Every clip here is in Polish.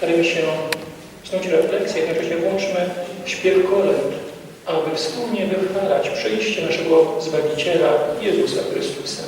Starajmy się snuć refleksję, jednocześnie włączmy śpiew kolęd, aby wspólnie wychwalać przyjście naszego Zbawiciela Jezusa Chrystusa.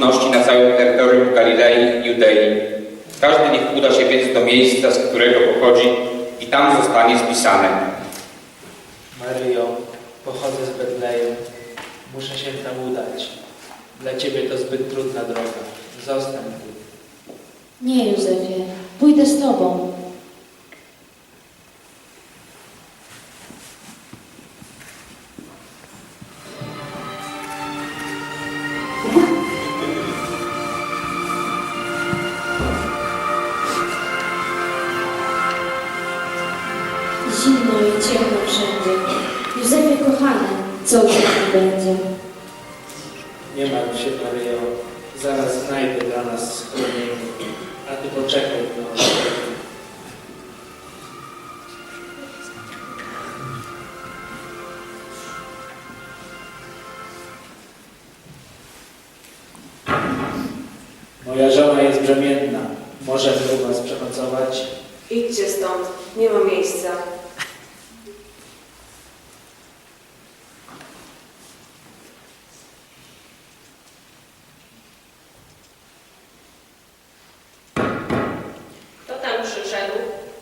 Ludności na całym terytorium Galilei i Judei. Każdy niech uda się więc do miejsca, z którego pochodzi i tam zostanie spisany. Maryjo, pochodzę z Betlejem. Muszę się tam udać. Dla Ciebie to zbyt trudna droga. Zostań tu. Nie, Józefie, pójdę z tobą. So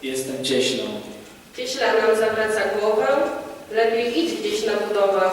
Jestem cieślą. Cieśla nam zawraca głowę. Lepiej idź gdzieś na budowę.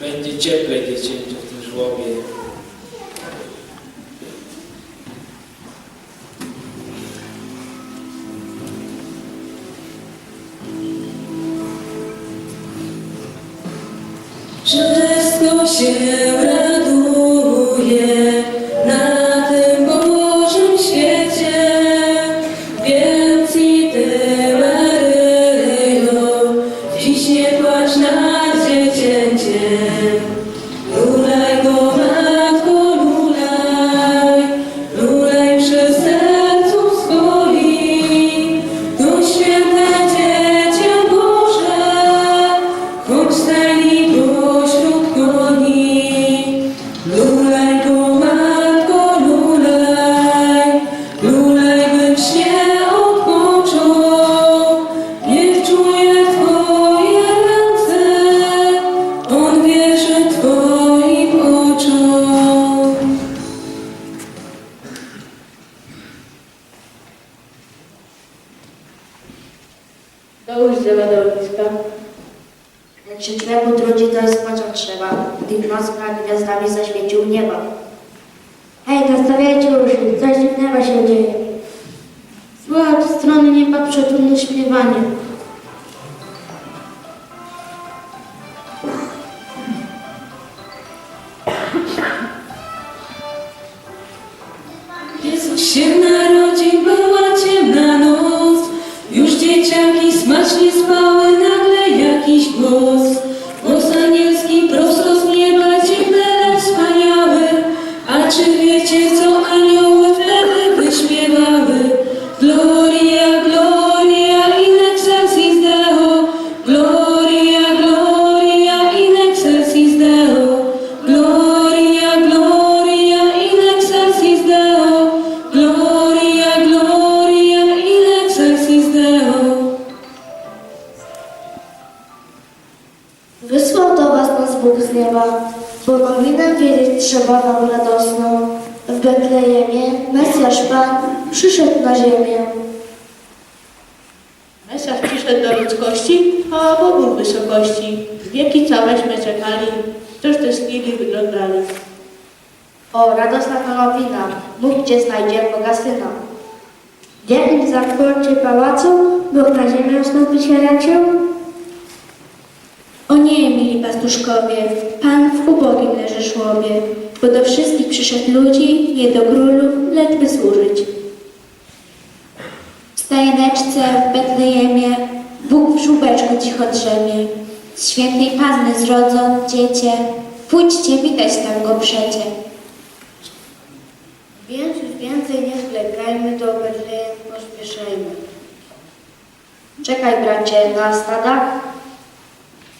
Będzie cieplej dziecięciu w tym żłobie. Wszystko się się narodził, była ciemna noc. Już dzieciaki smacznie spały, nagle jakiś. Głos Mesjasz Pan przyszedł na ziemię. Mesjasz przyszedł do ludzkości, chwała Bogu w wysokości. Wieki całeśmy czekali, cóż tęsknili wyglądali. O, radosna to nowina, mówcie znajdzie Boga Syna. Gdzie im zakłocie pałacu, Bóg na ziemię wstąpić raczył? O nie, mili pastuszkowie, Pan w ubogim leży żłobie, bo do wszystkich przyszedł ludzi, nie do królów, lecz by służyć. W stajeneczce w Betlejemie Bóg w żółbeczku cicho drzemie. Z świętej Panny zrodzą dziecię, pójdźcie witać tam go przecie. Więc już więcej nie zwlekajmy, do Betlejem pośpieszajmy. Czekaj, bracie, na stadach,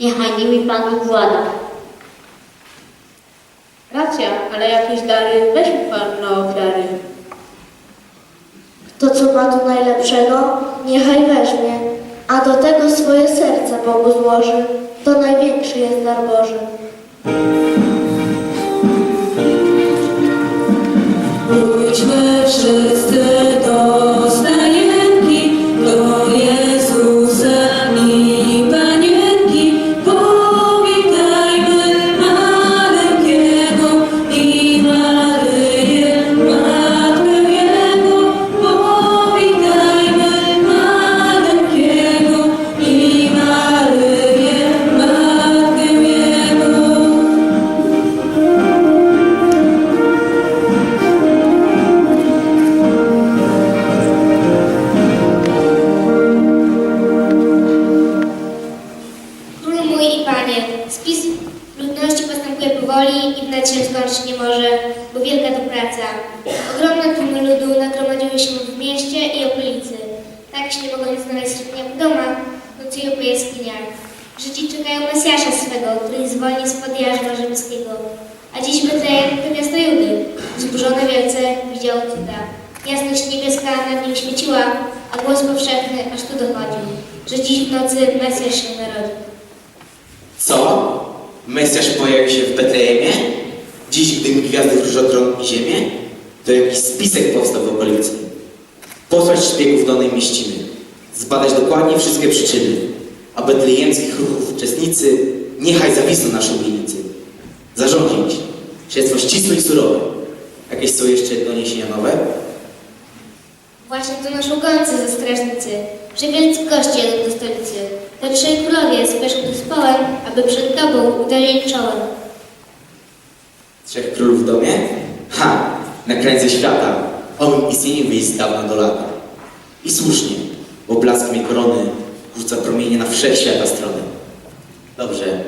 niechaj nimi Panu włada. Racja, ale jakieś dary weźmy Pan na ofiary. To, co ma tu najlepszego, niechaj weźmie, a do tego swoje serce Bogu złoży. To największy jest dar Boży. Pójdźmy wszyscy nocy Mesjasz się narodził. Co? Mesjasz pojawił się w Betlejemie? Dziś, gdy mi gwiazdy wróżą tron i ziemię? To jakiś spisek powstał w okolicy. Posłać szpiegów do mieściny. Zbadać dokładnie wszystkie przyczyny. A betlejemskich ruchów uczestnicy niechaj zawisną na szubienicy. Zarządzić. Śledztwo ścisłe i surowe. Jakieś są jeszcze doniesienia nowe? Właśnie to naszą gońcy ze strażnicy, że wielcy goście jadą do stolicy. Te trzej królowie spieszą tu z połem, aby przed tobą uderzyli czołem. Trzech królów w domie? Ha! Na krańcu świata. Owym istnieniu wyjść z dawna do lata. I słusznie, bo blask mej korony rzuca promienie na wszechświata strony. Dobrze,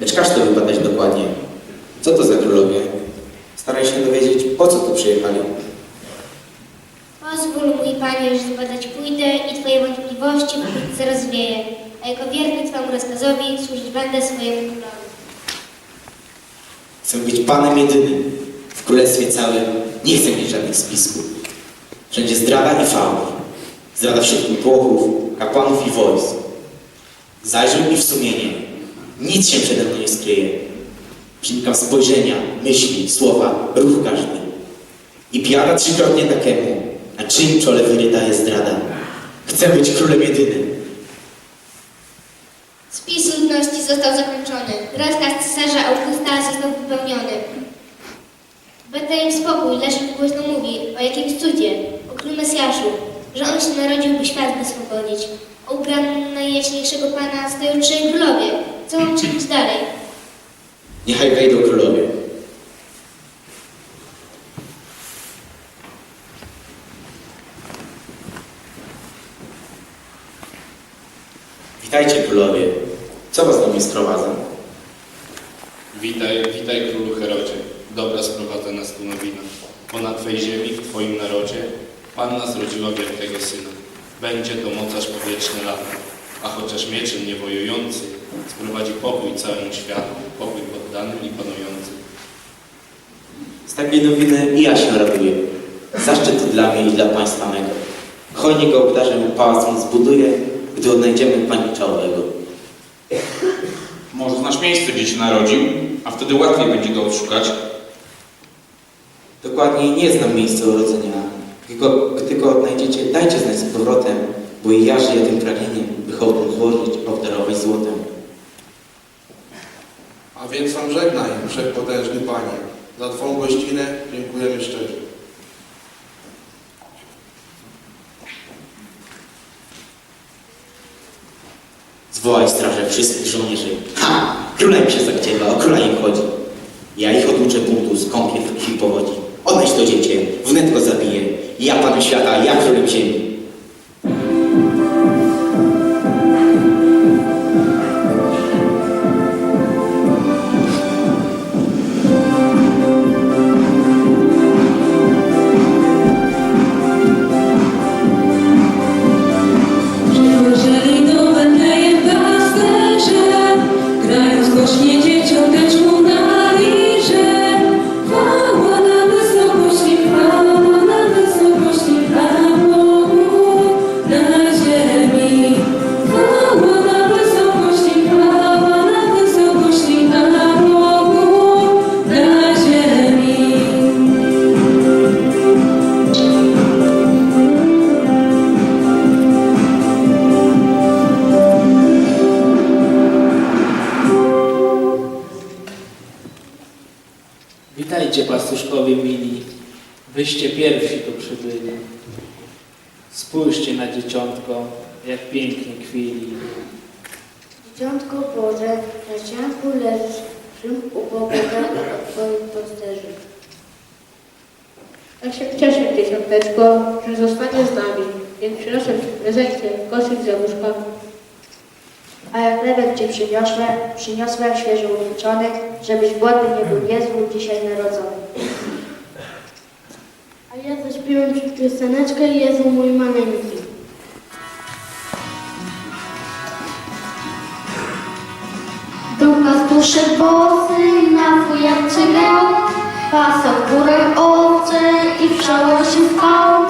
lecz każ to wybadać dokładnie. Co to za królowie? Staraj się dowiedzieć, po co tu przyjechali. Pozwól, mój panie, że zbadać pójdę i twoje wątpliwości wkrótce rozwieję, a jako wierny twemu rozkazowi służyć będę swojemu królowi. Chcę być panem jedynym. W królestwie całym nie chcę mieć żadnych spisków. Wszędzie zdrada i fałsz. Zdrada wśród tłochów, kapłanów i wojsk. Zajrzyj mi w sumienie. Nic się przede mną nie skryje. Przenikam spojrzenia, myśli, słowa, ruch każdy. I biada trzykrotnie takiemu, czyim czole wyryta jest zdrada. Chcę być królem jedynym. został zakończony. Rozkaz cesarza Augusta został wypełniony. Betlejem spokój, Leszek głośno mówi o jakimś cudzie, o królu Mesjaszu, że on się narodził, by świat wyswobodzić. O ubraniu najjaśniejszego Pana stoją trzej królowie. Co mam czynić dalej? Niechaj wejdą królowie. Witajcie królowie. Co was do mnie sprowadza? Witaj, witaj królu Herodzie. Dobra sprowadza nas tu nowina. Bo na Twej ziemi, w Twoim narodzie, Panna zrodziła wielkiego syna. Będzie to mocarz po wieczne lata. A chociaż mieczem nie wojujący, sprowadzi pokój całemu światu, pokój poddanym i panującym. Z takiej nowiny i ja się raduję. Zaszczyt dla mnie i dla państwa mego. Hojnie go obdarzę, pałac mu zbuduję, gdy odnajdziemy panicza owego. Może znasz miejsce, gdzie się narodził, a wtedy łatwiej będzie go odszukać. Dokładnie nie znam miejsca urodzenia. Gdy go, gdy go odnajdziecie, dajcie znać z powrotem, bo i ja żyję tym pragnieniem, by hołd mu złożyć, obdarować złotem. A więc wam żegnaj, wszechpotężny Panie. Za Twą gościnę dziękujemy szczerze. Zwołaj strażę wszystkich żołnierzy. Ha! Króla im się zachciewa, o króla im chodzi. Ja ich oduczę buntu, skąpię w krwi powodzi. Odnieś to dziecię, wnet go zabiję. Ja panem świata, ja królem ziemi. Wyście pierwsi tu przybyli. Spójrzcie na dzieciątko, jak pięknie kwili. Dzieciątko Boże, na ścianku leżysz, czym upogoda od Twoich pasterzy. Tak się cieszę, dziesiąteczko, że zostanie z nami, więc przyniosłem Ci koszyk z jabłuszkami. A jak chlebek Ci przyniosłem, przyniosłem świeżo upieczony, żebyś głodny nie był Jezu dzisiaj narodzony. A ja zaśpiewam Ci pioseneczkę Jezu mój maleńki. Do pastuszek bosy na fujarce grał, pasał w górach owce i w szalosie spał.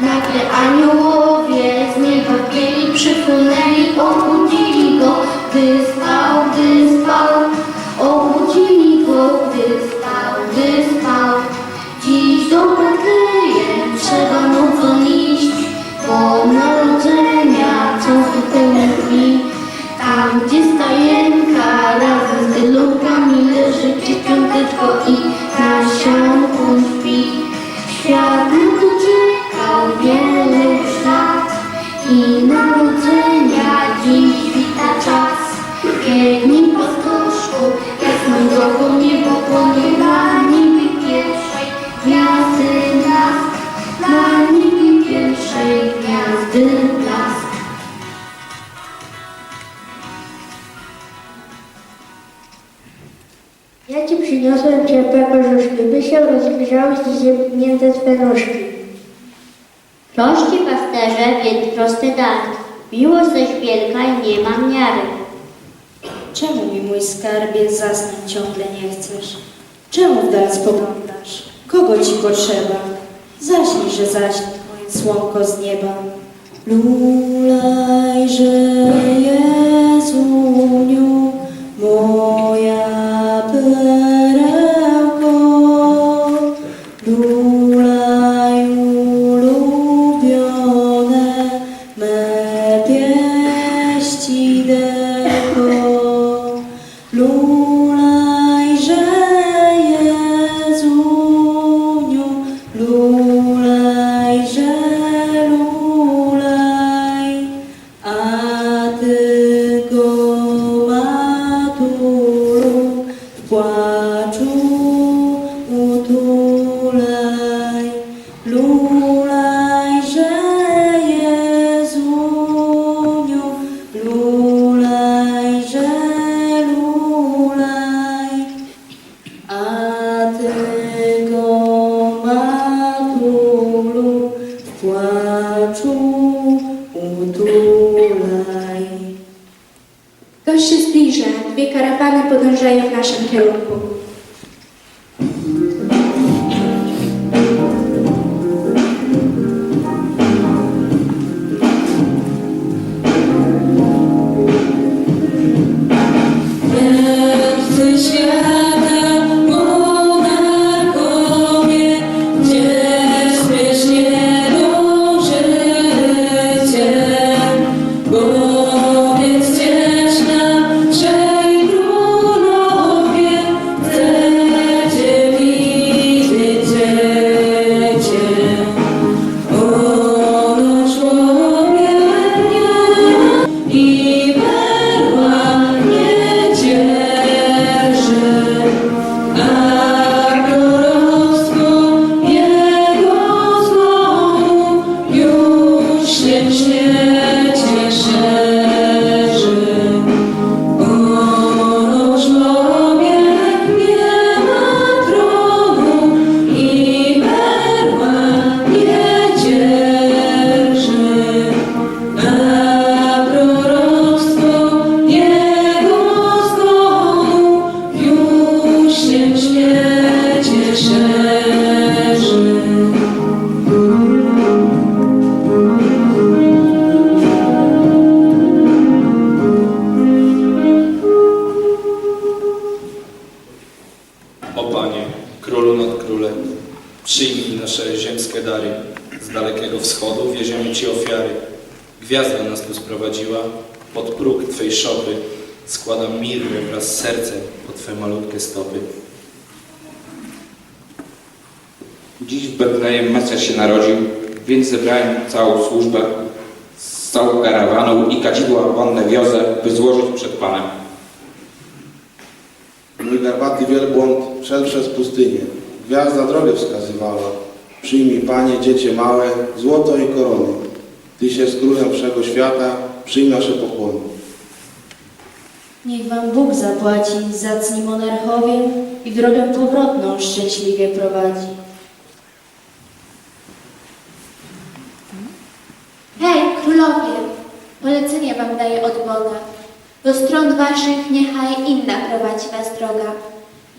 Nagle aniołowie z nieba wgięli, przypłynęli, obudzili go, gdy spał, gdy. I narodzenia dziś wita czas. Biegnij pastoszku, jasną drogą niebo dla niebie pierwszej gwiazdy blask. Niebie pierwszej gwiazdy blask. Ja Ci przyniosłem ciepłe korzuszki, by się rozgrzały zziemnięte Twe nóżki. Prości pasterze, więc prosty dar. Miłość zaś wielka i nie ma miary. Czemu mi mój skarbie zasnąć ciągle nie chcesz? Czemu w dal spoglądasz? Kogo ci potrzeba? Zaśnij, że zaśnie moje słonko z nieba. Lulajże Jezuniu, Betlejem Mesjasz się narodził, więc zebrałem całą służbę z całą karawaną i kadzidła wonne wiozę, by złożyć przed Panem. Mój garbaty wielbłąd szedł przez pustynię. Gwiazda drogę wskazywała. Przyjmij, Panie, dziecię małe, złoto i korony. Ty się z królem wszego świata, przyjmij nasze pokłony. Niech wam Bóg zapłaci, zacni monarchowie i drogę powrotną szczęśliwie prowadzi. Hej, królowie! Polecenie wam daję od Boga. Do stron waszych niechaj inna prowadzi was droga.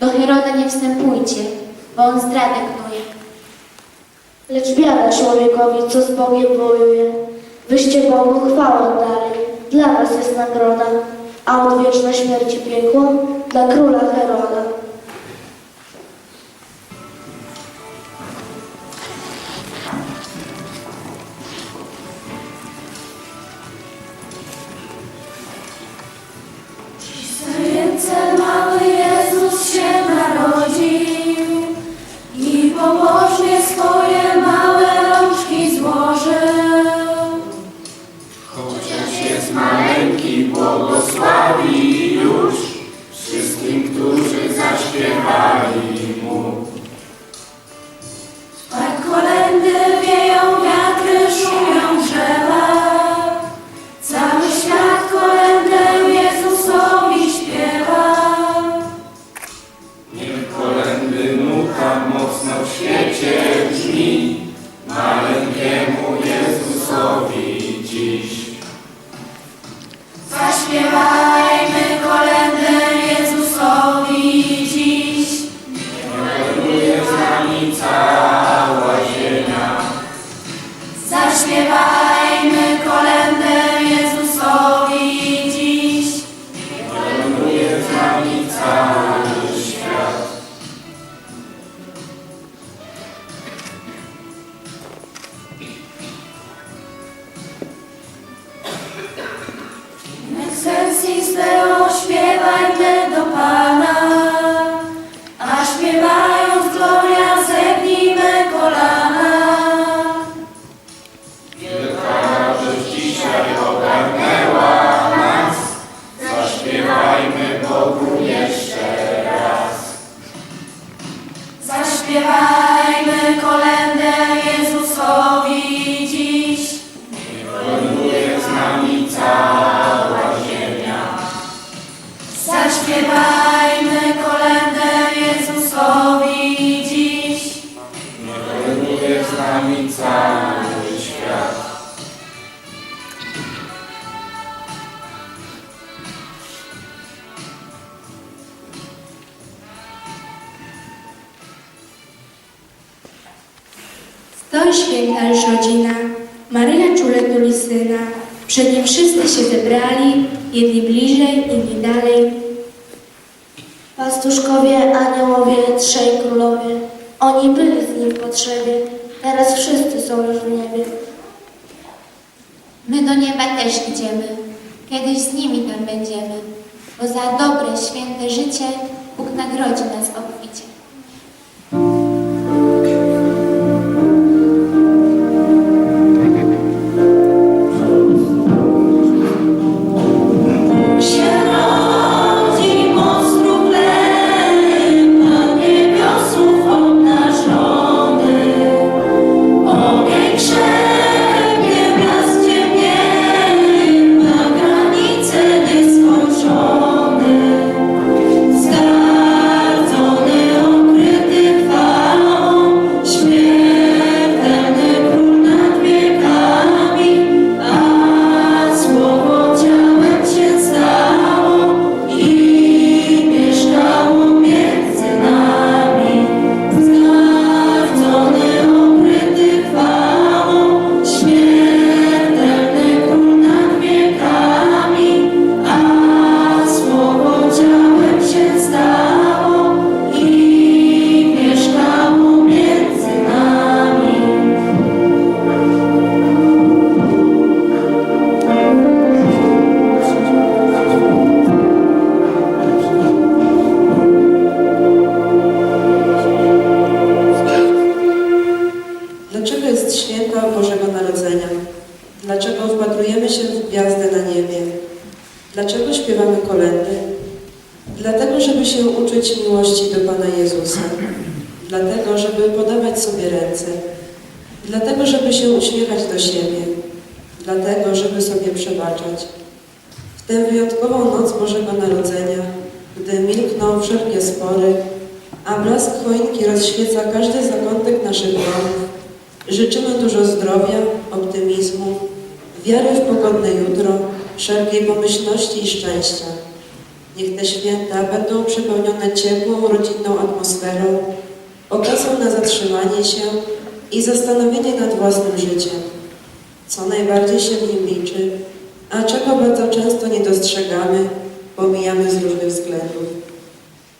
Do Heroda nie wstępujcie, bo on zdradę knuje. Lecz biada człowiekowi, co z Bogiem wojuje. Wyście Bogu chwałę dali, dla was jest nagroda, a odwieczna śmierci piekło dla króla Heroda. Się zebrali, jedni bliżej, inni dalej. Pastuszkowie, aniołowie, trzej królowie, oni byli z nim w potrzebie, teraz wszyscy są już w niebie. My do nieba też idziemy. Kiedyś z nimi tam będziemy. Bo za dobre, święte życie Bóg nagrodzi nas obficie. Uczyć miłości do Pana Jezusa. Dlatego, żeby podawać sobie ręce. Dlatego, żeby się uśmiechać do siebie. Dlatego, żeby sobie przebaczać. W tę wyjątkową noc Bożego Narodzenia, gdy milkną wszelkie spory, a blask choinki rozświeca każdy zakątek naszych domów, życzymy dużo zdrowia, optymizmu, wiary w pogodne jutro, wszelkiej pomyślności i szczęścia. Niech te święta będą przepełnione ciepłą, rodzinną atmosferą, okazją na zatrzymanie się i zastanowienie nad własnym życiem. Co najbardziej się w nim liczy, a czego bardzo często nie dostrzegamy, pomijamy z różnych względów.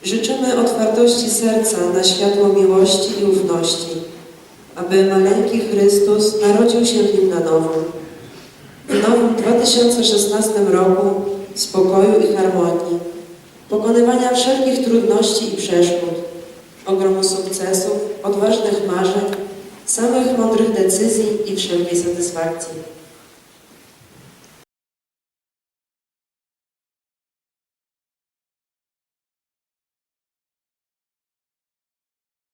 Życzymy otwartości serca na światło miłości i ufności, aby maleńki Chrystus narodził się w nim na nowo. W nowym 2016 roku spokoju i harmonii, pokonywania wszelkich trudności i przeszkód, ogromu sukcesów, odważnych marzeń, samych mądrych decyzji i wszelkiej satysfakcji.